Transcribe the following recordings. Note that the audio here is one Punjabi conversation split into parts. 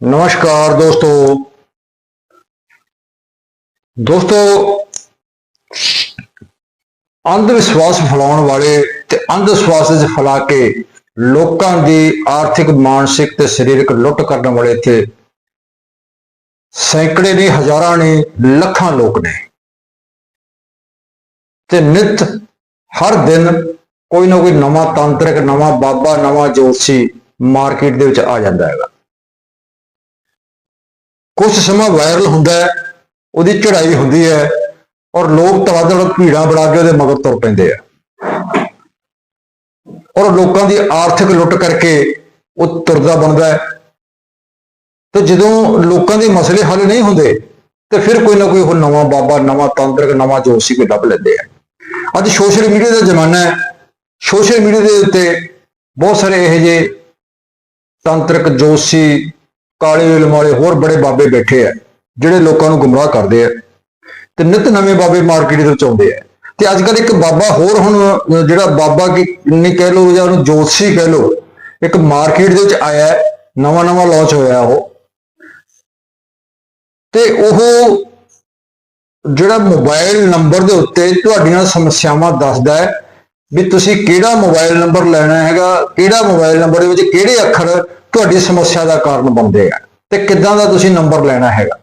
ਨਮਸਕਾਰ ਦੋਸਤੋ। ਦੋਸਤੋ ਅੰਧ ਵਿਸ਼ਵਾਸ ਫੈਲਾਉਣ ਵਾਲੇ ਤੇ ਅੰਧ ਵਿਸ਼ਵਾਸ ਵਿੱਚ ਫੈਲਾ ਕੇ ਲੋਕਾਂ ਦੀ ਆਰਥਿਕ, ਮਾਨਸਿਕ ਤੇ ਸਰੀਰਕ ਲੁੱਟ ਕਰਨ ਵਾਲੇ ਇੱਥੇ ਸੈਂਕੜੇ ਨੇ ਹਜ਼ਾਰਾਂ ਨੇ ਲੱਖਾਂ ਲੋਕ ਨੇ। ਤੇ ਨਿਤ ਹਰ ਦਿਨ ਕੋਈ ਨਾ ਕੋਈ ਨਵਾਂ ਤਾਂਤਰਿਕ, ਨਵਾਂ ਬਾਬਾ, ਨਵਾਂ ਜੋਤਸ਼ੀ ਮਾਰਕੀਟ ਦੇ ਵਿੱਚ ਆ ਜਾਂਦਾ ਹੈਗਾ। ਕੁਝ ਸਮਾਂ ਵਾਇਰਲ ਹੁੰਦਾ ਹੈ, ਉਹਦੀ ਚੜ੍ਹਾਈ ਹੁੰਦੀ ਹੈ ਔਰ ਲੋਕ ਤੜਾਦੜ ਭੀੜਾਂ ਬਣਾ ਕੇ ਉਹਦੇ ਮਗਰ ਤੁਰ ਪੈਂਦੇ ਆ। ਔਰ ਲੋਕਾਂ ਦੀ ਆਰਥਿਕ ਲੁੱਟ ਕਰਕੇ ਉਹ ਤੁਰਦਾ ਬਣਦਾ ਹੈ। ਤੇ ਜਦੋਂ ਲੋਕਾਂ ਦੇ ਮਸਲੇ ਹੱਲ ਨਹੀਂ ਹੁੰਦੇ, ਤੇ ਫਿਰ ਕੋਈ ਨਾ ਕੋਈ ਉਹ ਨਵਾਂ ਬਾਬਾ, ਨਵਾਂ ਤਾਂਤਰਿਕ ਨਵਾਂ ਜੋਸ਼ੀ ਕੋਈ ਲੱਭ ਲੈਂਦੇ ਆ। ਅੱਜ ਸੋਸ਼ਲ ਮੀਡੀਆ ਦਾ ਜ਼ਮਾਨਾ ਹੈ। ਸੋਸ਼ਲ ਮੀਡੀਆ ਦੇ ਉੱਤੇ ਬਹੁਤ ਸਾਰੇ ਇਹੋ ਜਿਹੇ ਤਾਂਤਰਿਕ ਜੋਸ਼ੀ ਕਾਲੇ ਇਲਮ ਵਾਲੇ ਹੋਰ ਬੜੇ ਬਾਬੇ ਬੈਠੇ ਆ, ਜਿਹੜੇ ਲੋਕਾਂ ਨੂੰ ਗੁੰਮਰਾਹ ਕਰਦੇ ਆ ਤੇ ਨਿਤ ਨਵੇਂ ਬਾਬੇ ਮਾਰਕੀਟ ਦੇ ਵਿੱਚ ਆਉਂਦੇ ਆ। ਤੇ ਅੱਜ ਕੱਲ ਇੱਕ ਬਾਬਾ ਹੋਰ ਹੁਣ, ਜਿਹੜਾ ਬਾਬਾ ਕੀ ਨਹੀਂ ਕਹਿ ਲਓ ਜਾਂ ਉਹਨੂੰ ਜੋਤਸ਼ੀ ਕਹਿ ਲਓ, ਇੱਕ ਮਾਰਕੀਟ ਦੇ ਵਿੱਚ ਆਇਆ ਨਵਾਂ ਨਵਾਂ ਲਾਂਚ ਹੋਇਆ ਉਹ। ਤੇ ਉਹ ਜਿਹੜਾ ਮੋਬਾਈਲ ਨੰਬਰ ਦੇ ਉੱਤੇ ਤੁਹਾਡੀਆਂ ਸਮੱਸਿਆਵਾਂ ਦੱਸਦਾ ਹੈ ਵੀ ਤੁਸੀਂ ਕਿਹੜਾ ਮੋਬਾਈਲ ਨੰਬਰ ਲੈਣਾ ਹੈਗਾ, ਕਿਹੜਾ ਮੋਬਾਈਲ ਨੰਬਰ ਦੇ ਵਿੱਚ ਕਿਹੜੇ ਅੱਖਰ ਤੁਹਾਡੀ ਸਮੱਸਿਆ ਦਾ ਕਾਰਨ ਬਣਦੇ ਆ। ਤੇ ਕਿੱਦਾਂ ਦਾ ਤੁਸੀਂ ਨੰਬਰ ਲੈਣਾ ਹੈਗਾ।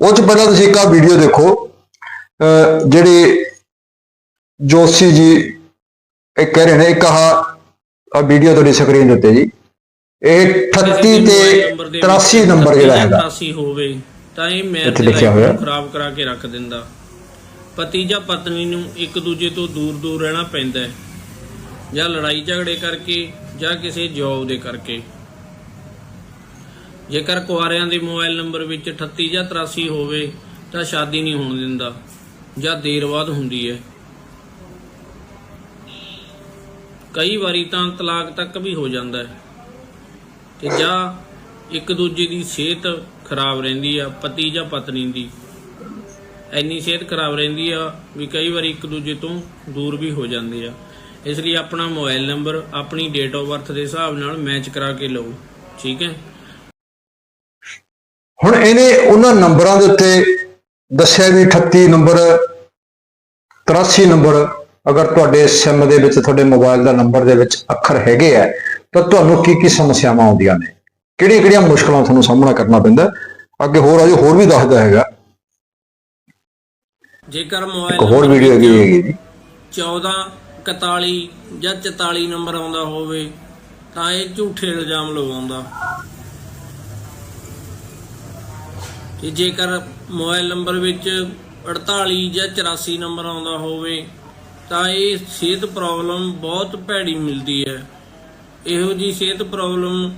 ਉਹ ਚ ਪਹਿਲਾਂ ਤੁਸੀਂ ਇੱਕ ਆ ਵੀਡੀਓ ਦੇਖੋ। ਜਿਹੜੇ ਜੋਸ਼ੀ ਜੀ ਇਹ ਕਹਿ ਰਹੇ ਨੇ ਇੱਕ ਆ ਵੀਡੀਓ ਤੁਹਾਡੀ ਸਕਰੀਨ ਦੇ ਉੱਤੇ ਜੀ। ਇਹ 38 ਤੇ 83 ਨੰਬਰ ਜਿਹੜਾ ਹੈਗਾ। 83 ਹੋਵੇ ਤਾਂ ਇਹ। ਨੂੰ ਖਰਾਬ ਕਰਾ ਕੇ ਰੱਖ ਦਿੰਦਾ। ਪਤੀ ਜਾਂ ਪਤਨੀ ਨੂੰ ਇੱਕ ਦੂਜੇ ਤੋਂ ਦੂਰ ਦੂਰ ਰਹਿਣਾ ਪੈਂਦਾ ਹੈ। ਜਾਂ ਲੜਾਈ ਝਗੜੇ ਕਰਕੇ ਜਾਂ ਕਿਸੇ ਜੌਬ ਦੇ ਕਰਕੇ। ਜੇਕਰ ਕੁਆਰਿਆਂ ਦੇ ਮੋਬਾਈਲ ਨੰਬਰ ਵਿੱਚ 38 ਜਾਂ 83 ਹੋਵੇ ਤਾਂ ਸ਼ਾਦੀ ਨਹੀਂ ਹੋਣ ਦਿੰਦਾ, ਜਾਂ ਦੇਰ ਬਾਅਦ ਹੁੰਦੀ ਹੈ। ਕਈ ਵਾਰੀ ਤਾਂ ਤਲਾਕ ਤੱਕ ਵੀ ਹੋ ਜਾਂਦਾ ਹੈ। ਤੇ ਜਾਂ ਇੱਕ ਦੂਜੇ ਦੀ ਸਿਹਤ ਖਰਾਬ ਰਹਿੰਦੀ ਆ, ਪਤੀ ਜਾਂ ਪਤਨੀ ਦੀ। ਇੰਨੀ ਸਿਹਤ ਖਰਾਬ ਰਹਿੰਦੀ ਆ ਵੀ ਕਈ ਵਾਰੀ ਇੱਕ ਦੂਜੇ ਤੋਂ ਦੂਰ ਵੀ ਹੋ ਜਾਂਦੇ ਆ। ਇਸ ਲਈ ਆਪਣਾ ਮੋਬਾਈਲ ਨੰਬਰ, ਆਪਣੀ ਡੇਟ ਆਫ ਬਰਥ ਦੇ ਹਿਸਾਬ ਨਾਲ ਮੈਚ ਕਰਾ ਕੇ ਲਓ। ਠੀਕ ਹੈ? ਹੁਣ ਇਹਨੇ ਉਹਨਾਂ ਨੰਬਰਾਂ ਦੇ ਉੱਤੇ ਦੱਸਿਆ ਵੀ 38 ਨੰਬਰ 83 ਨੰਬਰ ਅਗਰ ਤੁਹਾਡੇ ਸਿਮ ਦੇ ਵਿੱਚ ਤੁਹਾਡੇ ਮੋਬਾਈਲ ਦਾ ਨੰਬਰ ਦੇ ਵਿੱਚ ਅੱਖਰ ਹੈਗੇ ਆ ਤਾਂ ਤੁਹਾਨੂੰ ਕੀ ਕੀ ਸਮੱਸਿਆਵਾਂ ਆਉਂਦੀਆਂ ਨੇ? ਕਿਹੜੀਆਂ ਕਿਹੜੀਆਂ ਮੁਸ਼ਕਲਾਂ ਤੁਹਾਨੂੰ ਸਾਹਮਣਾ ਕਰਨਾ ਪੈਂਦਾ? ਅੱਗੇ ਹੋਰ ਅਜੇ ਹੋਰ ਵੀ ਦੱਸਦਾ ਹੈਗਾ। ਜੇਕਰ ਮੋਬਾਈਲ ਹੋਰ ਵੀਡੀਓ ਹੈਗੀ ਹੈਗੀ ਜੀ। 14 41 ਜਾਂ 44 ਨੰਬਰ ਆਉਂਦਾ ਹੋਵੇ ਤਾਂ ਇਹ ਝੂਠੇ ਇਲਜ਼ਾਮ ਲਗਾਉਂਦਾ। ਤੇ ਜੇਕਰ ਮੋਬਾਈਲ ਨੰਬਰ ਵਿੱਚ 48 ਜਾਂ 84 ਨੰਬਰ ਆਉਂਦਾ ਹੋਵੇ, ਤਾਂ ਇਹ ਸਿਹਤ ਪ੍ਰੋਬਲਮ ਬਹੁਤ ਭੈੜੀ ਮਿਲਦੀ ਹੈ। ਇਹੋ ਜੀ ਸਿਹਤ ਪ੍ਰੋਬਲਮ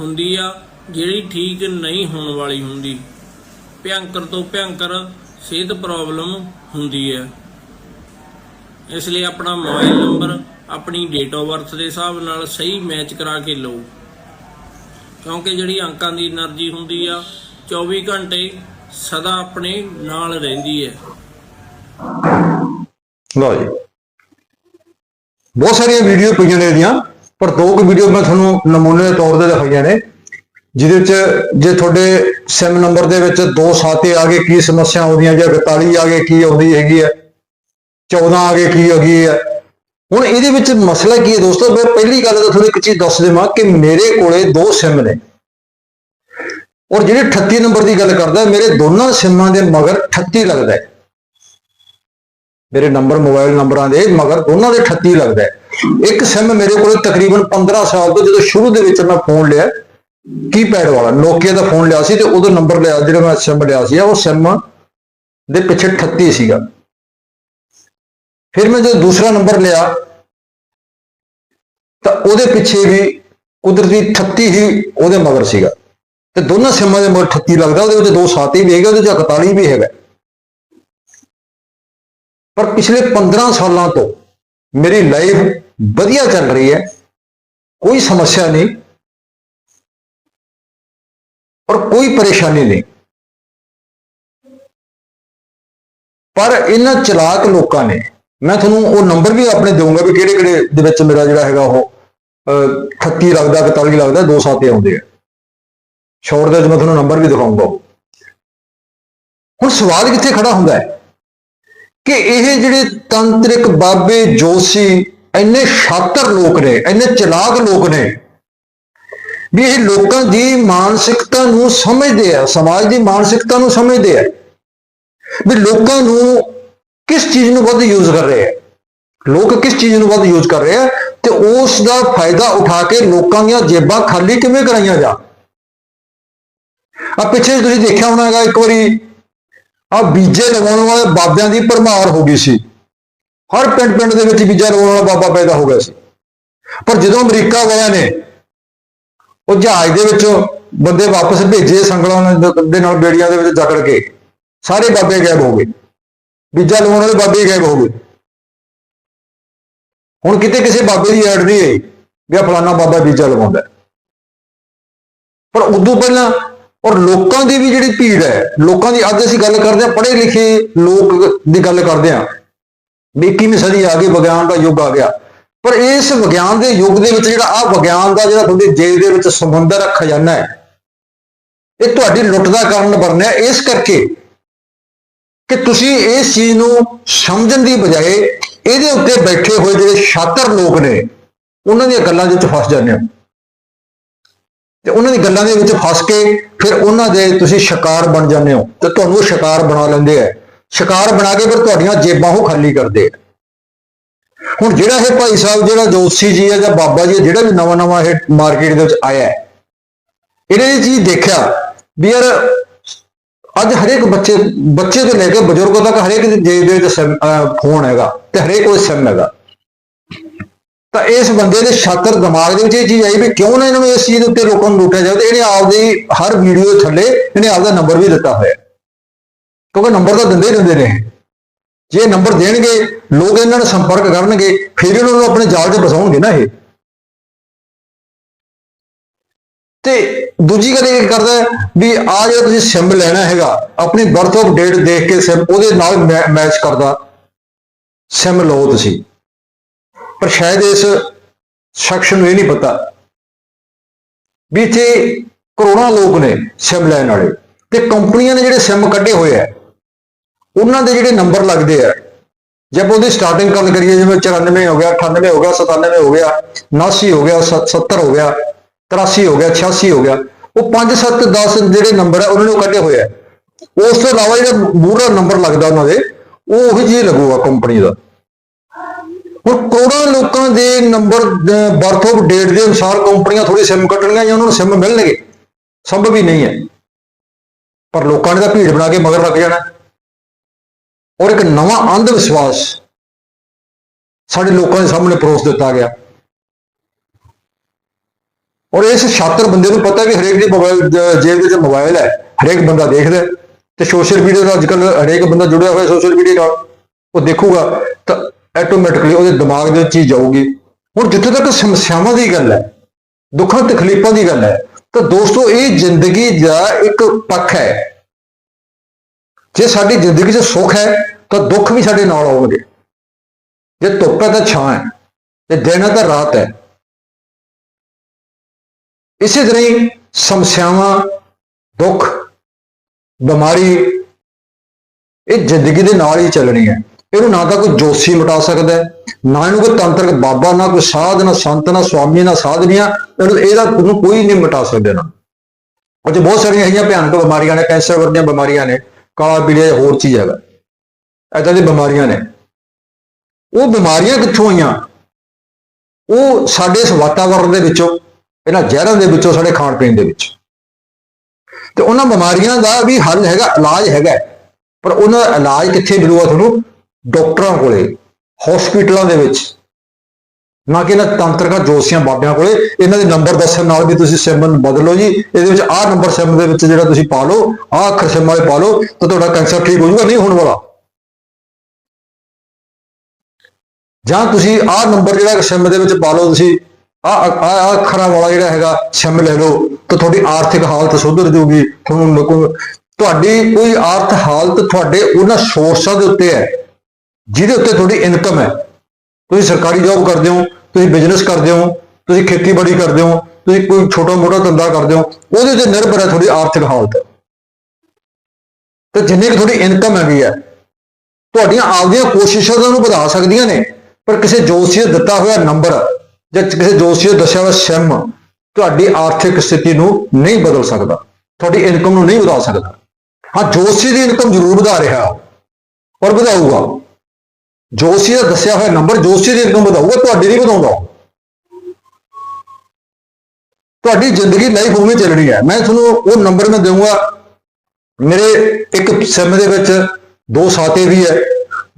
ਹੁੰਦੀ ਆ ਜਿਹੜੀ ਠੀਕ ਨਹੀਂ ਹੋਣ ਵਾਲੀ ਹੁੰਦੀ। ਭਿਆੰਕਰ ਤੋਂ ਭਿਆੰਕਰ ਸਿਹਤ ਪ੍ਰੋਬਲਮ ਹੁੰਦੀ ਹੈ। ਇਸ ਲਈ ਆਪਣਾ ਮੋਬਾਈਲ ਨੰਬਰ ਆਪਣੀ ਡੇਟ ਆਫ ਬਰਥ ਦੇ ਹਿਸਾਬ ਨਾਲ ਸਹੀ ਮੈਚ ਕਰਾ ਕੇ ਲਓ। ਕਿਉਂਕਿ ਜਿਹੜੀ ਅੰਕਾਂ ਦੀ એનર્ਜੀ ਹੁੰਦੀ ਆ 24 ਘੰਟੇ ਸਦਾ ਆਪਣੇ ਨਾਲ ਰਹਿੰਦੀ ਹੈ। ਲਓ ਜੀ। ਬਹੁਤ ਸਾਰੀਆਂ ਵੀਡੀਓ ਪਈਆਂ ਨੇ ਇਹਦੀਆਂ, ਪਰ ਦੋ ਕੁ ਵੀਡੀਓ ਮੈਂ ਤੁਹਾਨੂੰ ਨਮੂਨੇ ਦੇ ਤੌਰ ਤੇ ਦਿਖਾਈਆਂ ਨੇ, ਜਿਹਦੇ ਵਿੱਚ ਜੇ ਤੁਹਾਡੇ ਸਿਮ ਨੰਬਰ ਦੇ ਵਿੱਚ ਦੋ ਸਾਤੇ ਆ ਗਏ, ਕੀ ਸਮੱਸਿਆ ਆਉਂਦੀਆਂ ਜਾਂ 41 ਆ ਗਏ, ਕੀ ਆਉਂਦੀ ਹੈਗੀ ਹੈ 14 ਆ ਗਏ, ਕੀ ਹੈਗੀ ਹੈ। ਹੁਣ ਇਹਦੇ ਵਿੱਚ ਮਸਲਾ ਕੀ ਹੈ ਦੋਸਤੋ? ਮੈਂ ਪਹਿਲੀ ਗੱਲ ਤਾਂ ਤੁਹਾਨੂੰ ਇੱਕ ਚੀਜ਼ ਦੱਸ ਦੇਵਾਂ ਕਿ ਮੇਰੇ ਕੋਲੇ ਦੋ ਸਿਮ ਨੇ। ਔਰ ਜਿਹੜੇ 38 ਨੰਬਰ ਦੀ ਗੱਲ ਕਰਦਾ, ਮੇਰੇ ਦੋਨਾਂ ਸਿੰਮਾਂ ਦੇ ਮਗਰ 38 ਲੱਗਦਾ ਹੈ। ਮੇਰੇ ਨੰਬਰ, ਮੋਬਾਈਲ ਨੰਬਰਾਂ ਦੇ ਮਗਰ ਦੋਨਾਂ ਦੇ 38 ਲੱਗਦਾ ਹੈ। ਇੱਕ ਸਿਮ ਮੇਰੇ ਕੋਲ ਤਕਰੀਬਨ 15 ਸਾਲ ਤੋਂ ਜਦੋਂ ਸ਼ੁਰੂ ਦੇ ਵਿੱਚ ਮੈਂ ਫੋਨ ਲਿਆ, ਕੀਪੈਡ ਵਾਲਾ, ਨੋਕੀਆ ਦਾ ਫੋਨ ਲਿਆ ਸੀ ਤੇ ਉਦੋਂ ਨੰਬਰ ਲਿਆ, ਜਿਹੜਾ ਮੈਂ ਸਿਮ ਲਿਆ ਸੀ, ਉਹ ਸਿਮ ਦੇ ਪਿੱਛੇ 38 ਸੀਗਾ। ਫਿਰ ਮੈਂ ਜਦੋਂ ਦੂਸਰਾ ਨੰਬਰ ਲਿਆ, ਤਾਂ ਉਹਦੇ ਪਿੱਛੇ ਵੀ ਕੁਦਰਤੀ 38 ਹੀ ਉਹਦੇ ਮਗਰ ਸੀਗਾ। ਤੇ ਦੋਨਾਂ ਸਿਮਾਂ ਦੇ ਮਗਰ 38 ਲੱਗਦਾ ਉਹਦੇ ਵਿੱਚ ਦੋ ਸਾਥੀ ਵੀ ਹੈਗੇ ਉਹਦੇ ਚ 41 ਵੀ ਹੈਗਾ। ਪਰ ਪਿਛਲੇ 15 ਸਾਲਾਂ ਤੋਂ ਮੇਰੀ ਲਾਈਫ ਵਧੀਆ ਚੱਲ ਰਹੀ ਹੈ ਕੋਈ ਸਮੱਸਿਆ ਨਹੀਂ ਔਰ ਕੋਈ ਪਰੇਸ਼ਾਨੀ ਨਹੀਂ। ਪਰ ਇਹਨਾਂ ਚਲਾਕ ਲੋਕਾਂ ਨੇ ਮੈਂ ਤੁਹਾਨੂੰ ਉਹ ਨੰਬਰ ਵੀ ਆਪਣੇ ਦਊਂਗਾ ਵੀ ਕਿਹੜੇ ਕਿਹੜੇ ਦੇ ਵਿੱਚ ਮੇਰਾ ਜਿਹੜਾ ਹੈਗਾ ਉਹ ਅਹ, 38 ਲੱਗਦਾ 41 ਲੱਗਦਾ ਦੋ ਸਾਤੇ ਆਉਂਦੇ ਆ। ਸ਼ੋਰ ਦੇ ਵਿੱਚ ਮੈਂ ਤੁਹਾਨੂੰ ਨੰਬਰ ਵੀ ਦਿਖਾਉਂਗਾ ਹੁਣ ਸਵਾਲ ਕਿੱਥੇ ਖੜਾ ਹੁੰਦਾ ਹੈ? ਕਿ ਇਹ ਜਿਹੜੇ ਤੰਤਰਿਕ ਬਾਬੇ ਜੋਸ਼ੀ, ਇੰਨੇ ਸ਼ਾਤਰ ਲੋਕ ਨੇ, ਇੰਨੇ ਚਲਾਕ ਲੋਕ ਨੇ, ਵੀ ਇਹ ਲੋਕਾਂ ਦੀ ਮਾਨਸਿਕਤਾ ਨੂੰ ਸਮਝਦੇ ਆ, ਸਮਾਜ ਦੀ ਮਾਨਸਿਕਤਾ ਨੂੰ ਸਮਝਦੇ ਆ, ਵੀ ਲੋਕਾਂ ਨੂੰ ਕਿਸ ਚੀਜ਼ ਨੂੰ ਵੱਧ ਯੂਜ਼ ਕਰ ਰਹੇ ਆ? ਲੋਕ ਕਿਸ ਚੀਜ਼ ਨੂੰ ਵੱਧ ਯੂਜ਼ ਕਰ ਰਹੇ ਆ? ਤੇ ਉਸ ਦਾ ਫਾਇਦਾ ਉਠਾ ਕੇ ਲੋਕਾਂ ਦੀਆਂ ਜੇਬਾਂ ਖਾਲੀ ਕਿਵੇਂ ਕਰਾਈਆਂ ਜਾ ਆ ਪਿੱਛੇ ਤੁਸੀਂ ਦੇਖਿਆ ਹੋਣਾ ਹੈਗਾ, ਇੱਕ ਵਾਰੀ ਆ ਬੀਜੇ ਲਗਾਉਣ ਵਾਲੇ ਬਾਬਿਆਂ ਦੀ ਭਰਮਾਰ ਹੋ ਗਈ ਸੀ। ਹਰ ਪਿੰਡ ਪਿੰਡ ਦੇ ਵਿੱਚ ਬੀਜਾ ਲਗਾਉਣ ਵਾਲਾ ਬਾਬਾ ਪੈਦਾ ਹੋ ਗਿਆ ਸੀ। ਪਰ ਜਦੋਂ ਅਮਰੀਕਾ ਵਾਲਿਆਂ ਨੇ ਉਹ ਜਹਾਜ਼ ਦੇ ਵਿੱਚੋਂ ਬੰਦੇ ਵਾਪਸ ਭੇਜੇ ਸੰਗਲਾਂ ਦੇ ਨਾਲ ਬੇੜੀਆਂ ਦੇ ਵਿੱਚ ਜਕੜ ਕੇ, ਸਾਰੇ ਬਾਬੇ ਗਾਇਬ ਹੋ ਗਏ। ਬੀਜਾ ਲਗਾਉਣ ਵਾਲੇ ਬਾਬੇ ਗਾਇਬ ਹੋ ਗਏ। ਹੁਣ ਕਿਤੇ ਕਿਸੇ ਬਾਬੇ ਦੀ ਐਡ ਨਹੀਂ ਆਈ ਵੀ ਆਹ ਫਲਾਨਾ ਬਾਬਾ ਬੀਜਾ ਲਗਾਉਂਦਾ। ਪਰ ਉਦੋਂ ਪਹਿਲਾਂ ਔਰ ਲੋਕਾਂ ਦੀ ਵੀ ਜਿਹੜੀ ਭੀੜ ਹੈ, ਲੋਕਾਂ ਦੀ ਅੱਜ ਅਸੀਂ ਗੱਲ ਕਰਦੇ ਹਾਂ, ਪੜ੍ਹੇ ਲਿਖੇ ਲੋਕ ਦੀ ਗੱਲ ਕਰਦੇ ਹਾਂ। ਵੀ 21ਵੀਂ ਸਦੀ ਆ ਗਈ ਵਿਗਿਆਨ ਦਾ ਯੁੱਗ ਆ ਗਿਆ। ਪਰ ਇਸ ਵਿਗਿਆਨ ਦੇ ਯੁੱਗ ਦੇ ਵਿੱਚ ਜਿਹੜਾ ਆ ਵਿਗਿਆਨ ਦਾ ਜਿਹੜਾ ਤੁਹਾਡੀ ਜੇਬ ਦੇ ਵਿੱਚ ਸਮੁੰਦਰ ਆ ਖਜ਼ਾਨਾ ਹੈ, ਇਹ ਤੁਹਾਡੀ ਲੁੱਟ ਦਾ ਕਾਰਨ ਬਣਿਆ। ਇਸ ਕਰਕੇ ਕਿ ਤੁਸੀਂ ਇਸ ਚੀਜ਼ ਨੂੰ ਸਮਝਣ ਦੀ ਬਜਾਏ ਇਹਦੇ ਉੱਤੇ ਬੈਠੇ ਹੋਏ ਜਿਹੜੇ ਛਾਤਰ ਲੋਕ ਨੇ, ਉਹਨਾਂ ਦੀਆਂ ਗੱਲਾਂ ਦੇ ਵਿੱਚ ਫਸ ਜਾਂਦੇ ਹੋ। ਤੇ ਉਹਨਾਂ ਦੀ ਗੱਲਾਂ ਦੇ ਵਿੱਚ ਫਸ ਕੇ ਫਿਰ ਉਹਨਾਂ ਦੇ ਤੁਸੀਂ ਸ਼ਿਕਾਰ ਬਣ ਜਾਂਦੇ ਹੋ ਤੇ ਤੁਹਾਨੂੰ ਉਹ ਸ਼ਿਕਾਰ ਬਣਾ ਲੈਂਦੇ ਆ। ਸ਼ਿਕਾਰ ਬਣਾ ਕੇ ਫਿਰ ਤੁਹਾਡੀਆਂ ਜੇਬਾਂ ਉਹ ਖਾਲੀ ਕਰਦੇ ਆ। ਹੁਣ ਜਿਹੜਾ ਇਹ ਭਾਈ ਸਾਹਿਬ ਜਿਹੜਾ ਜੋਸ਼ੀ ਜੀ ਹੈ ਜਾਂ ਬਾਬਾ ਜੀ ਹੈ, ਜਿਹੜਾ ਵੀ ਨਵਾਂ ਨਵਾਂ ਇਹ ਮਾਰਕੀਟ ਦੇ ਵਿੱਚ ਆਇਆ ਹੈ ਇਹਨੇ ਇਹ ਚੀਜ਼ ਦੇਖਿਆ ਵੀ ਯਾਰ ਅੱਜ ਹਰੇਕ ਬੱਚੇ ਬੱਚੇ ਤੋਂ ਲੈ ਕੇ ਬਜ਼ੁਰਗ ਤੱਕ ਹਰੇਕ ਜੇਬ ਦੇ ਵਿੱਚ ਸਿਮ- ਫੋਨ ਹੈਗਾ ਤੇ ਹਰੇਕ ਕੋਲ ਸਿਮ ਹੈਗਾ। ਤਾਂ ਇਸ ਬੰਦੇ ਦੇ ਛਾਤਰ ਦਿਮਾਗ ਦੇ ਵਿੱਚ ਇਹ ਚੀਜ਼ ਆਈ ਵੀ ਕਿਉਂ ਨਾ ਇਹਨਾਂ ਨੂੰ ਇਸ ਚੀਜ਼ ਦੇ ਉੱਤੇ ਰੋਕਣ ਨੂੰ ਲੁੱਟਿਆ ਜਾਵੇ ਤੇ ਇਹਨੇ ਆਪਦੀ ਹਰ ਵੀਡੀਓ ਦੇ ਥੱਲੇ ਇਹਨੇ ਆਪਦਾ ਨੰਬਰ ਵੀ ਦਿੱਤਾ ਹੋਇਆ। ਕਿਉਂਕਿ ਨੰਬਰ ਤਾਂ ਦਿੰਦੇ ਹੀ ਦਿੰਦੇ ਨੇ ਜੇ ਨੰਬਰ ਦੇਣਗੇ, ਲੋਕ ਇਹਨਾਂ ਨਾਲ ਸੰਪਰਕ ਕਰਨਗੇ, ਫਿਰ ਇਹਨਾਂ ਨੂੰ ਆਪਣੇ ਜਾਲ 'ਚ ਫਸਾਉਣਗੇ ਨਾ ਇਹ। ਤੇ ਦੂਜੀ ਗੱਲ ਇਹ ਕਰਦਾ ਵੀ ਆ ਜਿਹੜਾ ਤੁਸੀਂ ਸਿਮ ਲੈਣਾ ਹੈਗਾ, ਆਪਣੀ ਬਰਥ ਆਫ ਡੇਟ ਦੇਖ ਕੇ ਸਿਮ ਉਹਦੇ ਨਾਲ ਮੈਚ ਕਰਦਾ। ਸਿਮ ਲਓ ਤੁਸੀਂ। ਪਰ ਸ਼ਾਇਦ ਇਸ ਸ਼ਖਸ ਨੂੰ ਇਹ ਨਹੀਂ ਪਤਾ ਵੀ ਇੱਥੇ ਕਰੋੜਾਂ ਲੋਕ ਨੇ ਸਿਮ ਲੈਣ ਵਾਲੇ ਤੇ ਕੰਪਨੀਆਂ ਨੇ ਜਿਹੜੇ ਸਿਮ ਕੱਢੇ ਹੋਏ ਆ, ਉਹਨਾਂ ਦੇ ਜਿਹੜੇ ਨੰਬਰ ਲੱਗਦੇ ਆ, ਜੇ ਆਪਾਂ ਉਹਦੀ ਸਟਾਰਟਿੰਗ ਗੱਲ ਕਰੀਏ, ਜਿਵੇਂ 94 ਹੋ ਗਿਆ 98 ਹੋ ਗਿਆ 97 ਹੋ ਗਿਆ 79 ਹੋ ਗਿਆ 70 ਹੋ ਗਿਆ 83 ਹੋ ਗਿਆ 86 ਹੋ ਗਿਆ, ਉਹ 5 7 10 ਜਿਹੜੇ ਨੰਬਰ ਆ, ਉਹਨਾਂ ਨੂੰ ਕੱਢੇ ਹੋਏ ਆ। ਉਸ ਤੋਂ ਇਲਾਵਾ ਜਿਹੜਾ ਮੂਹਰਾ ਨੰਬਰ ਲੱਗਦਾ ਉਹਨਾਂ ਦੇ, ਉਹ ਉਹੀ ਜਿਹੀ ਲੱਗੂਗਾ ਕੰਪਨੀ ਦਾ। ਹੁਣ ਕਰੋੜਾਂ ਲੋਕਾਂ ਦੇ ਨੰਬਰ ਬਰਥ ਆਫ ਡੇਟ ਦੇ ਅਨੁਸਾਰ ਕੰਪਨੀਆਂ ਥੋੜੀ ਸਿਮ ਕੱਟਣਗੀਆਂ ਜਾਂ ਉਹਨਾਂ ਨੂੰ ਸਿਮ ਮਿਲਣਗੇ। ਸੰਭਵ ਹੀ ਨਹੀਂ ਹੈ। ਪਰ ਲੋਕਾਂ ਨੇ ਤਾਂ ਭੀੜ ਬਣਾ ਕੇ ਮਗਰ ਰੱਖ ਜਾਣਾ। ਔਰ ਇੱਕ ਨਵਾਂ ਅੰਧ ਵਿਸ਼ਵਾਸ ਸਾਡੇ ਲੋਕਾਂ ਦੇ ਸਾਹਮਣੇ ਪਰੋਸ ਦਿੱਤਾ ਗਿਆ। ਔਰ ਇਸ ਛਾਤਰ ਬੰਦੇ ਨੂੰ ਪਤਾ ਵੀ ਹਰੇਕ ਦੀ ਮੋਬਾਈਲ ਜੇਬ ਵਿੱਚ ਮੋਬਾਈਲ ਹੈ। ਹਰੇਕ ਬੰਦਾ ਦੇਖਦਾ ਤੇ ਸੋਸ਼ਲ ਮੀਡੀਆ ਨਾਲ ਅੱਜਕੱਲ ਹਰੇਕ ਬੰਦਾ ਜੁੜਿਆ ਹੋਇਆ ਸੋਸ਼ਲ ਮੀਡੀਆ ਨਾਲ। ਉਹ ਦੇਖੂਗਾ ਤਾਂ ਆਟੋਮੈਟਿਕਲੀ ਉਹਦੇ ਦਿਮਾਗ ਦੇ ਵਿੱਚ ਹੀ ਜਾਊਗੀ। ਹੁਣ ਜਿੱਥੇ ਤੱਕ ਸਮੱਸਿਆਵਾਂ ਦੀ ਗੱਲ ਹੈ, ਦੁੱਖਾਂ, ਤਕਲੀਫਾਂ ਦੀ ਗੱਲ ਹੈ, ਤਾਂ ਦੋਸਤੋ ਇਹ ਜ਼ਿੰਦਗੀ ਦਾ ਇੱਕ ਪੱਖ ਹੈ। ਜੇ ਸਾਡੀ ਜ਼ਿੰਦਗੀ 'ਚ ਸੁੱਖ ਹੈ, ਤਾਂ ਦੁੱਖ ਵੀ ਸਾਡੇ ਨਾਲ ਆਉਣਗੇ। ਜੇ ਧੁੱਪ ਹੈ, ਤਾਂ ਛਾਂ ਹੈ ਤੇ ਦਿਨ ਹੈ, ਤਾਂ ਰਾਤ ਹੈ। ਇਸੇ ਤਰ੍ਹਾਂ ਹੀ ਸਮੱਸਿਆਵਾਂ, ਦੁੱਖ, ਬਿਮਾਰੀ, ਇਹ ਜ਼ਿੰਦਗੀ ਦੇ ਨਾਲ ਹੀ ਚੱਲਣੀ ਹੈ ਇਹਨੂੰ ਨਾ ਤਾਂ ਕੋਈ ਜੋਸ਼ੀ ਮਿਟਾ ਸਕਦਾ ਹੈ, ਨਾ ਇਹਨੂੰ ਕੋਈ ਤੰਤਰਕ ਬਾਬਾ, ਨਾ ਕੋਈ ਸਾਧ, ਨਾ ਸੰਤ, ਨਾ ਸਵਾਮੀ, ਨਾ ਸਾਧਨੀਆਂ, ਇਹਨੂੰ ਇਹਦਾ ਇਹਨੂੰ ਕੋਈ ਨਹੀਂ ਮਿਟਾ ਸਕਦੇ ਨਾ। ਅੱਜ ਬਹੁਤ ਸਾਰੀਆਂ ਇਹੀਆਂ ਭਿਆਨਕ ਬਿਮਾਰੀਆਂ ਨੇ, ਕੈਂਸਰ ਵਰਗੀਆਂ ਬਿਮਾਰੀਆਂ ਨੇ, ਕਾਲਾ ਪੀਲੀਆ ਹੋਰ ਚੀਜ਼ ਹੈਗਾ। ਏਦਾਂ ਦੀ ਬਿਮਾਰੀਆਂ ਨੇ। ਉਹ ਬਿਮਾਰੀਆਂ ਕਿੱਥੋਂ ਆਈਆਂ? ਉਹ ਸਾਡੇ ਇਸ ਵਾਤਾਵਰਣ ਦੇ ਵਿੱਚੋਂ, ਇਹਨਾਂ ਜ਼ਹਿਰਾਂ ਦੇ ਵਿੱਚੋਂ, ਸਾਡੇ ਖਾਣ ਪੀਣ ਦੇ ਵਿੱਚ। ਤੇ ਉਹਨਾਂ ਬਿਮਾਰੀਆਂ ਦਾ ਵੀ ਹੱਲ ਹੈਗਾ, ਇਲਾਜ ਹੈਗਾ। ਪਰ ਉਹਨਾਂ ਇਲਾਜ ਕਿੱਥੇ ਮਿਲੂਗਾ ਤੁਹਾਨੂੰ? ਡਾਕਟਰਾਂ ਕੋਲੇ ਹਸਪੀਟਲਾਂ ਦੇ ਵਿੱਚ, ਨਾ ਕਿ ਇਹਨਾਂ ਤੰਤਰਕਾ ਜੋਸ਼ੀਆਂ ਬਾਬਿਆਂ ਕੋਲੇ, ਇਹਨਾਂ ਦੇ ਨੰਬਰ ਦੱਸਣ ਨਾਲ ਵੀ ਤੁਸੀਂ ਸਿਮ ਬਦਲੋ ਜੀ, ਇਹਦੇ ਵਿੱਚ ਆਹ ਨੰਬਰ ਸਿਮ ਦੇ ਵਿੱਚ ਜਿਹੜਾ ਤੁਸੀਂ ਪਾ ਲਓ, ਆਹ ਅੱਖਰ ਸਿਮ ਵਾਲੇ ਪਾ ਲਓ, ਤਾਂ ਤੁਹਾਡਾ ਕੈਂਸਰ ਠੀਕ ਹੋ ਜਾਊਗਾ, ਨਹੀਂ ਹੋਣ ਵਾਲਾ। ਜਾਂ ਤੁਸੀਂ ਆਹ ਨੰਬਰ ਜਿਹੜਾ ਸਿਮ ਦੇ ਵਿੱਚ ਪਾ ਲਓ, ਤੁਸੀਂ ਆਹ ਆਹ ਅੱਖਰਾਂ ਵਾਲਾ ਜਿਹੜਾ ਹੈਗਾ ਸਿਮ ਲੈ ਲਓ, ਤਾਂ ਤੁਹਾਡੀ ਆਰਥਿਕ ਹਾਲਤ ਸੁਧਰ ਜਾਊਗੀ, ਤੁਹਾਨੂੰ ਲੋਕੋ ਤੁਹਾਡੀ ਕੋਈ ਆਰਥ ਹਾਲਤ ਤੁਹਾਡੇ ਉਹਨਾਂ ਸੋਰਸਾਂ ਦੇ ਉੱਤੇ ਹੈ। ਜਿਹਦੇ ਉੱਤੇ ਤੁਹਾਡੀ ਇਨਕਮ ਹੈ। ਤੁਸੀਂ ਸਰਕਾਰੀ ਜੌਬ ਕਰਦੇ ਹੋ, ਤੁਸੀਂ ਬਿਜ਼ਨਸ ਕਰਦੇ ਹੋ, ਤੁਸੀਂ ਖੇਤੀਬਾੜੀ ਕਰਦੇ ਹੋ, ਤੁਸੀਂ ਕੋਈ ਛੋਟਾ ਮੋਟਾ ਧੰਦਾ ਕਰਦੇ ਹੋ, ਉਹਦੇ ਤੇ ਨਿਰਭਰ ਹੈ ਤੁਹਾਡੀ ਆਰਥਿਕ ਹਾਲਤ। ਤੇ ਜਿੰਨੀ ਕੁ ਤੁਹਾਡੀ ਇਨਕਮ ਹੈਗੀ ਹੈ, ਤੁਹਾਡੀਆਂ ਆਪਦੀਆਂ ਕੋਸ਼ਿਸ਼ਾਂ ਤਾਂ ਉਹਨੂੰ ਵਧਾ ਸਕਦੀਆਂ ਨੇ, ਪਰ ਕਿਸੇ ਜੋਤਸ਼ੀ ਨੇ ਦਿੱਤਾ ਹੋਇਆ ਨੰਬਰ ਜਾਂ ਕਿਸੇ ਜੋਤਸ਼ੀ ਦਾ ਦੱਸਿਆ ਹੋਇਆ ਸਿਮ ਤੁਹਾਡੀ ਆਰਥਿਕ ਸਥਿਤੀ ਨੂੰ ਨਹੀਂ ਬਦਲ ਸਕਦਾ, ਤੁਹਾਡੀ ਇਨਕਮ ਨੂੰ ਨਹੀਂ ਵਧਾ ਸਕਦਾ। ਹਾਂ, ਜੋਤਸ਼ੀ ਦੀ ਇਨਕਮ ਜ਼ਰੂਰ ਵਧਾ ਰਿਹਾ, ਔਰ ਵਧਾਊਗਾ। ਜੋਸ਼ੀ ਦਾ ਦੱਸਿਆ ਹੋਇਆ ਨੰਬਰ ਜੋਤਸ਼ੀ ਦੀ ਇਨਕਮ ਵਧਾਊਗਾ, ਤੁਹਾਡੇ ਨਹੀਂ ਵਧਾਉਂਦਾ। ਤੁਹਾਡੀ ਜ਼ਿੰਦਗੀ ਲਾਈਫ ਉਵੇਂ ਚੱਲਣੀ ਹੈ। ਮੈਂ ਤੁਹਾਨੂੰ ਉਹ ਨੰਬਰ ਮੈਂ ਦੇਵਾਂਗਾ। ਮੇਰੇ ਇੱਕ ਸਿਮ ਦੇ ਵਿੱਚ ਦੋ ਸਾਤੇ ਵੀ ਹੈ।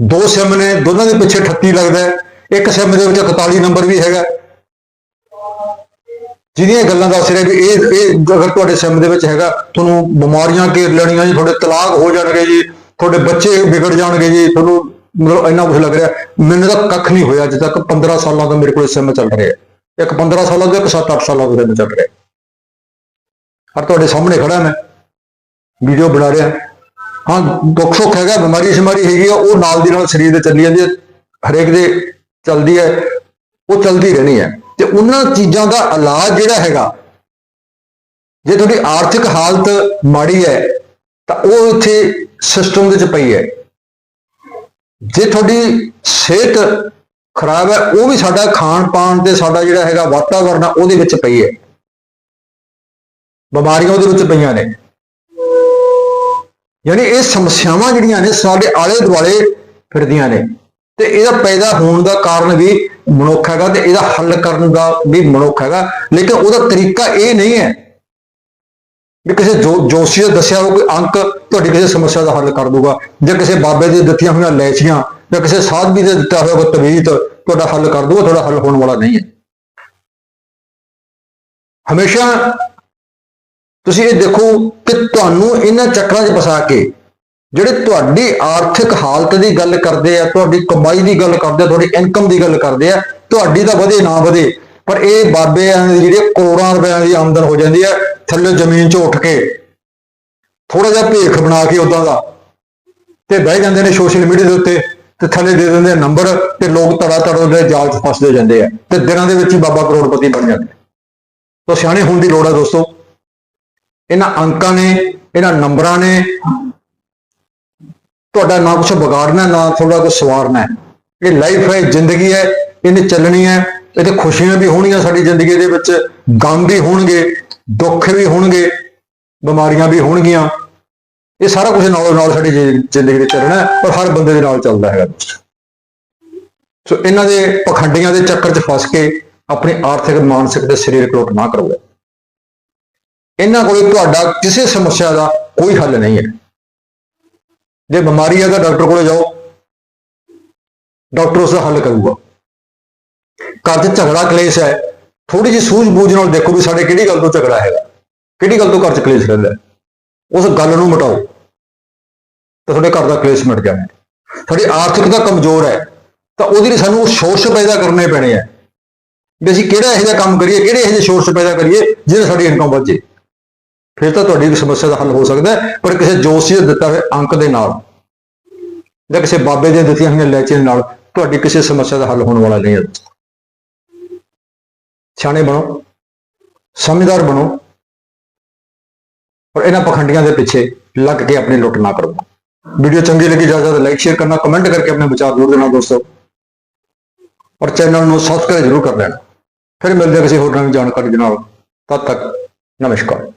ਦੋ ਸਿਮ ਨੇ, ਦੋਨਾਂ ਦੇ ਪਿੱਛੇ 38 ਲੱਗਦਾ ਇੱਕ ਸਿਮ ਦੇ ਵਿੱਚ 41 ਨੰਬਰ ਵੀ ਹੈਗਾ। ਜਿਹਦੀਆਂ ਗੱਲਾਂ ਦੱਸ ਰਿਹਾ ਕਿ ਇਹ ਇਹ ਅਗਰ ਤੁਹਾਡੇ ਸਿਮ ਦੇ ਵਿੱਚ ਹੈਗਾ, ਤੁਹਾਨੂੰ ਬਿਮਾਰੀਆਂ ਘੇਰ ਲੈਣੀਆਂ ਜੀ, ਤੁਹਾਡੇ ਤਲਾਕ ਹੋ ਜਾਣਗੇ ਜੀ, ਤੁਹਾਡੇ ਬੱਚੇ ਵਿਗੜ ਜਾਣਗੇ ਜੀ, ਤੁਹਾਨੂੰ ਮਤਲਬ ਇੰਨਾ ਕੁਝ ਲੱਗ ਰਿਹਾ। ਮੈਨੂੰ ਤਾਂ ਕੱਖ ਨਹੀਂ ਹੋਇਆ ਅੱਜ ਤੱਕ। 15 ਸਾਲਾਂ ਤੋਂ ਮੇਰੇ ਕੋਲ ਸਿਮ ਚੱਲ ਰਿਹਾ ਇੱਕ 15 ਸਾਲਾਂ ਤੋਂ ਇੱਕ 7-8 ਸਾਲਾਂ ਤੋਂ ਸਿਮ ਚੱਲ ਰਿਹਾ ਹੈ। ਤੁਹਾਡੇ ਸਾਹਮਣੇ ਖੜਾ ਮੈਂ। ਵੀਡੀਓ ਬਣਾ ਰਿਹਾ। ਹਾਂ, ਦੁੱਖ ਸੁੱਖ ਹੈਗਾ, ਬਿਮਾਰੀ ਸ਼ਿਮਾਰੀ ਹੈਗੀ ਆ, ਉਹ ਨਾਲ ਦੀ ਨਾਲ ਸਰੀਰ ਦੇ ਚੱਲੀ ਜਾਂਦੀ ਹੈ। ਹਰੇਕ ਦੇ ਚੱਲਦੀ ਹੈ। ਉਹ ਚੱਲਦੀ ਰਹਿਣੀ ਹੈ। ਤੇ ਉਹਨਾਂ ਚੀਜ਼ਾਂ ਦਾ ਇਲਾਜ ਜਿਹੜਾ ਹੈਗਾ, ਜੇ ਤੁਹਾਡੀ ਆਰਥਿਕ ਹਾਲਤ ਮਾੜੀ ਹੈ, ਤਾਂ ਉਹ ਇੱਥੇ ਸਿਸਟਮ ਦੇ ਵਿੱਚ ਪਈ ਹੈ। ਜੇ ਤੁਹਾਡੀ ਸਿਹਤ ਖਰਾਬ ਹੈ, ਉਹ ਵੀ ਸਾਡਾ ਖਾਣ ਪਾਣ ਤੇ ਸਾਡਾ ਜਿਹੜਾ ਹੈਗਾ ਵਾਤਾਵਰਨ ਆ, ਉਹਦੇ ਵਿੱਚ ਪਈ ਹੈ। ਬਿਮਾਰੀਆਂ ਉਹਦੇ ਵਿੱਚ ਪਈਆਂ ਨੇ। ਯਾਨੀ ਇਹ ਸਮੱਸਿਆਵਾਂ ਜਿਹੜੀਆਂ ਨੇ, ਸਾਡੇ ਆਲੇ ਦੁਆਲੇ ਫਿਰਦੀਆਂ ਨੇ। ਤੇ ਇਹਦਾ ਪੈਦਾ ਹੋਣ ਦਾ ਕਾਰਨ ਵੀ ਮਨੁੱਖ ਹੈਗਾ ਤੇ ਇਹਦਾ ਹੱਲ ਕਰਨ ਦਾ ਵੀ ਮਨੁੱਖ ਹੈਗਾ। ਲੇਕਿਨ ਉਹਦਾ ਤਰੀਕਾ ਇਹ ਨਹੀਂ ਹੈ ਵੀ ਕਿਸੇ ਜੋ ਜੋਸ਼ੀ ਦਾ ਦੱਸਿਆ ਹੋਇਆ ਕੋਈ ਅੰਕ ਤੁਹਾਡੀ ਕਿਸੇ ਸਮੱਸਿਆ ਦਾ ਹੱਲ ਕਰ ਦੂਗਾ ਜਾਂ ਕਿਸੇ ਬਾਬੇ ਦੇ ਦਿੱਤੀਆਂ ਹੋਈਆਂ ਲੈਚੀਆਂ ਜਾਂ ਕਿਸੇ ਸਾਧਵੀ ਦੇ ਦਿੱਤਾ ਹੋਇਆ ਕੋਈ ਤਵੀਤ ਤੁਹਾਡਾ ਹੱਲ ਕਰ ਦੂਗਾ ਤੁਹਾਡਾ ਹੱਲ ਹੋਣ ਵਾਲਾ ਨਹੀਂ ਹੈ। ਹਮੇਸ਼ਾ ਤੁਸੀਂ ਇਹ ਦੇਖੋ ਕਿ ਤੁਹਾਨੂੰ ਇਹਨਾਂ ਚੱਕਰਾਂ 'ਚ ਫਸਾ ਕੇ ਜਿਹੜੇ ਤੁਹਾਡੀ ਆਰਥਿਕ ਹਾਲਤ ਦੀ ਗੱਲ ਕਰਦੇ ਆ, ਤੁਹਾਡੀ ਕਮਾਈ ਦੀ ਗੱਲ ਕਰਦੇ ਆ, ਤੁਹਾਡੀ ਇਨਕਮ ਦੀ ਗੱਲ ਕਰਦੇ ਆ, ਤੁਹਾਡੀ ਤਾਂ ਵਧੇ ਨਾ ਵਧੇ, ਪਰ ਇਹ ਬਾਬੇ ਦੀ ਜਿਹੜੇ ਕਰੋੜਾਂ ਰੁਪਏ ਦੀ ਆਮਦਨ ਹੋ ਜਾਂਦੀ ਹੈ ਥੱਲੇ ਜ਼ਮੀਨ 'ਚ ਉੱਠ ਕੇ ਥੋੜਾ ਜਿਹਾ ਭੇਖ ਬਣਾ ਕੇ ਉਦਾਂ ਦਾ ਤੇ ਬਹਿ ਜਾਂਦੇ ਨੇ ਸੋਸ਼ਲ ਮੀਡੀਆ ਦੇ ਉੱਤੇ ਤੇ ਥੱਲੇ ਦੇ ਦਿੰਦੇ ਨੰਬਰ ਤੇ ਲੋਕ ਤੜਾ ਤੜ ਦੇ ਜਾਲ 'ਚ ਫਸਦੇ ਜਾਂਦੇ ਆ ਤੇ ਦਿਨਾਂ ਦੇ ਵਿੱਚ ਹੀ ਬਾਬਾ ਕਰੋੜਪਤੀ ਬਣ ਜਾਂਦੇ ਤਾਂ ਸਿਆਣੇ ਹੋਣ ਦੀ ਲੋੜ ਆ ਦੋਸਤੋ। ਇਹਨਾਂ ਅੰਕਾਂ ਨੇ, ਇਹਨਾਂ ਨੰਬਰਾਂ ਨੇ, ਤੁਹਾਡਾ ਨਾ ਕੁਛ ਵਿਗਾੜਨਾ, ਨਾ ਤੁਹਾਡਾ ਕੁਛ ਸਵਾਰਨਾ ਇਹ ਲਾਈਫ ਹੈ, ਜ਼ਿੰਦਗੀ ਹੈ, ਇਹਨੇ ਚੱਲਣੀ ਹੈ ਇਹਦੇ ਖੁਸ਼ੀਆਂ ਵੀ ਹੋਣਗੀਆਂ ਸਾਡੀ ਜ਼ਿੰਦਗੀ ਦੇ ਵਿੱਚ, ਗਮ ਵੀ ਹੋਣਗੇ। ਦੁੱਖ ਵੀ ਹੋਣਗੇ, ਬਿਮਾਰੀਆਂ ਵੀ ਹੋਣਗੀਆਂ। ਇਹ ਸਾਰਾ ਕੁਝ ਨਾਲ ਨਾਲ ਸਾਡੀ ਜ਼ਿ- ਜ਼ਿੰਦਗੀ ਦੇ ਚੱਲਣਾ ਪਰ ਹਰ ਬੰਦੇ ਦੇ ਨਾਲ ਚੱਲਦਾ ਹੈਗਾ। ਸੋ ਇਹਨਾਂ ਦੇ ਪਖੰਡੀਆਂ ਦੇ ਚੱਕਰ 'ਚ ਫਸ ਕੇ ਆਪਣੇ ਆਰਥਿਕ, ਮਾਨਸਿਕ ਤੇ ਸਰੀਰਕ ਲੁੱਟ ਨਾ ਕਰੋ। ਇਹਨਾਂ ਕੋਲ ਤੁਹਾਡਾ ਕਿਸੇ ਸਮੱਸਿਆ ਦਾ ਕੋਈ ਹੱਲ ਨਹੀਂ ਹੈ। ਜੇ ਬਿਮਾਰੀ ਹੈ ਤਾਂ ਡਾਕਟਰ ਕੋਲੇ ਜਾਓ। ਡਾਕਟਰ ਉਸ ਦਾ ਹੱਲ ਕਰੂਗਾ। ਘਰ 'ਚ ਝਗੜਾ, ਕਲੇਸ਼ ਹੈ। ਥੋੜੀ ਜਿਹੀ ਸੂਝ-ਬੂਝ ਨਾਲ ਦੇਖੋ ਵੀ ਸਾਡੇ ਕਿਹੜੀ ਗੱਲ ਤੋਂ ਝਗੜਾ ਹੈਗਾ, ਕਿਹੜੀ ਗੱਲ ਤੋਂ ਘਰ 'ਚ ਕਲੇਸ਼ ਰਹਿੰਦਾ ਉਸ ਗੱਲ ਨੂੰ ਮਿਟਾਓ। ਤਾਂ ਤੁਹਾਡੇ ਘਰ ਦਾ ਕਲੇਸ਼ ਮਿਟ ਜਾਣਾ ਤੁਹਾਡੀ ਆਰਥਿਕਤਾ ਕਮਜ਼ੋਰ ਹੈ। ਤਾਂ ਉਹਦੇ ਲਈ ਸਾਨੂੰ ਸੋਰਸ ਪੈਦਾ ਕਰਨੇ ਪੈਣੇ ਆ। ਵੀ ਅਸੀਂ ਕਿਹੜਾ ਇਹੋ ਜਿਹਾ ਕੰਮ ਕਰੀਏ, ਕਿਹੜੇ ਇਹੋ ਜਿਹੇ ਸੋਰਸ ਪੈਦਾ ਕਰੀਏ, ਜਿਹਦੇ ਸਾਡੀ ਇਨਕਮ ਵਧੇ ਫਿਰ ਤਾਂ ਤੁਹਾਡੀ ਸਮੱਸਿਆ ਦਾ ਹੱਲ ਹੋ ਸਕਦਾ ਪਰ ਕਿਸੇ ਜੋਸ਼ੀ ਦੇ ਦਿੱਤਾ ਹੋਇਆ ਅੰਕ ਦੇ ਨਾਲ ਜਾਂ ਕਿਸੇ ਬਾਬੇ ਦੀਆਂ ਦਿੱਤੀਆਂ ਹੋਈਆਂ ਲੈਚੇ ਦੇ ਨਾਲ, ਤੁਹਾਡੀ ਕਿਸੇ ਸਮੱਸਿਆ ਦਾ ਹੱਲ ਹੋਣ ਵਾਲਾ ਨਹੀਂ ਹੈ। ਸਿਆਣੇ ਬਣੋ, ਸਮਝਦਾਰ ਬਣੋ ਔਰ ਇਹਨਾਂ ਪਖੰਡੀਆਂ ਦੇ ਪਿੱਛੇ ਲੱਗ ਕੇ ਆਪਣੀ ਲੁੱਟ ਨਾ ਕਰੋ। ਵੀਡੀਓ ਚੰਗੀ ਲੱਗੀ ਜ਼ਿਆਦਾ ਜ਼ਿਆਦਾ ਲਾਈਕ ਸ਼ੇਅਰ ਕਰਨਾ ਕਮੈਂਟ ਕਰਕੇ ਆਪਣੇ ਵਿਚਾਰ ਜ਼ਰੂਰ ਦੇਣਾ ਦੋਸਤੋ। ਔਰ ਚੈਨਲ ਨੂੰ ਸਬਸਕ੍ਰਾਈਬ ਜ਼ਰੂਰ ਕਰ ਲੈਣਾ। ਫਿਰ ਮਿਲਦੇ ਹਾਂ ਕਿਸੇ ਹੋਰ ਨਵੀਂ ਜਾਣਕਾਰੀ ਦੇ ਨਾਲ। ਤਦ ਤੱਕ ਨਮਸਕਾਰ।